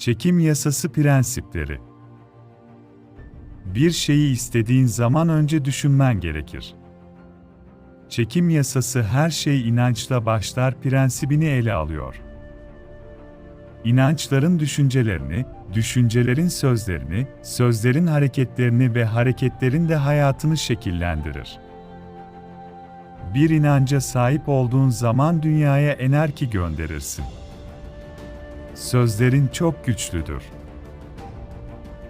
Çekim yasası prensipleri. Bir şeyi istediğin zaman önce düşünmen gerekir. Çekim yasası her şey inançla başlar prensibini ele alıyor. İnançların düşüncelerini, düşüncelerin sözlerini, sözlerin hareketlerini ve hareketlerin de hayatını şekillendirir. Bir inanca sahip olduğun zaman dünyaya enerji gönderirsin. Sözlerin çok güçlüdür.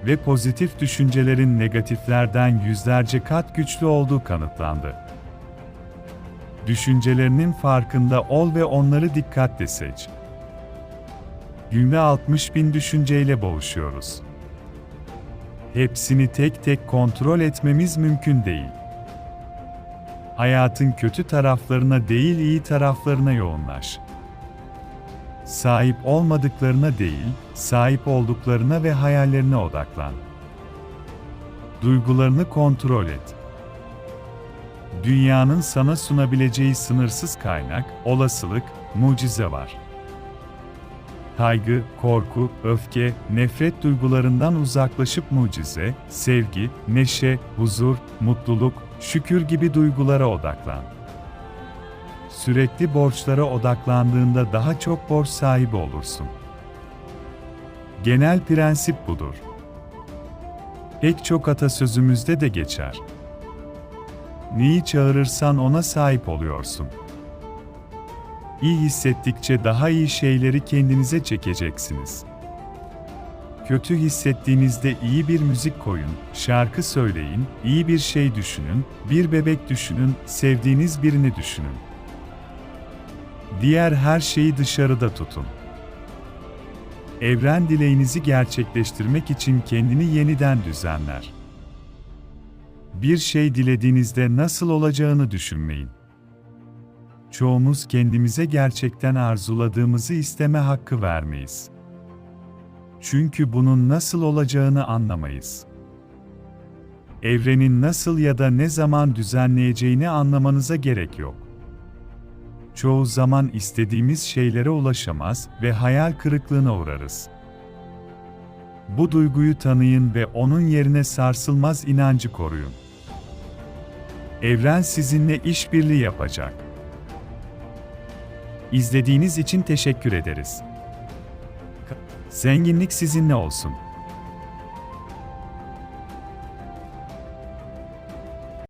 Ve pozitif düşüncelerin negatiflerden yüzlerce kat güçlü olduğu kanıtlandı. Düşüncelerinin farkında ol ve onları dikkatle seç. Günde 60 bin düşünceyle boğuşuyoruz. Hepsini tek tek kontrol etmemiz mümkün değil. Hayatın kötü taraflarına değil iyi taraflarına yoğunlaş. Sahip olmadıklarına değil, sahip olduklarına ve hayallerine odaklan. Duygularını kontrol et. Dünyanın sana sunabileceği sınırsız kaynak, olasılık, mucize var. Kaygı, korku, öfke, nefret duygularından uzaklaşıp mucize, sevgi, neşe, huzur, mutluluk, şükür gibi duygulara odaklan. Sürekli borçlara odaklandığında daha çok borç sahibi olursun. Genel prensip budur. Pek çok atasözümüzde de geçer. Neyi çağırırsan ona sahip oluyorsun. İyi hissettikçe daha iyi şeyleri kendinize çekeceksiniz. Kötü hissettiğinizde iyi bir müzik koyun, şarkı söyleyin, iyi bir şey düşünün, bir bebek düşünün, sevdiğiniz birini düşünün. Diğer her şeyi dışarıda tutun. Evren dileğinizi gerçekleştirmek için kendini yeniden düzenler. Bir şey dilediğinizde nasıl olacağını düşünmeyin. Çoğumuz kendimize gerçekten arzuladığımızı isteme hakkı vermeyiz. Çünkü bunun nasıl olacağını anlamayız. Evrenin nasıl ya da ne zaman düzenleyeceğini anlamanıza gerek yok. Çoğu zaman istediğimiz şeylere ulaşamaz ve hayal kırıklığına uğrarız. Bu duyguyu tanıyın ve onun yerine sarsılmaz inancı koruyun. Evren sizinle işbirliği yapacak. İzlediğiniz için teşekkür ederiz. Zenginlik sizinle olsun.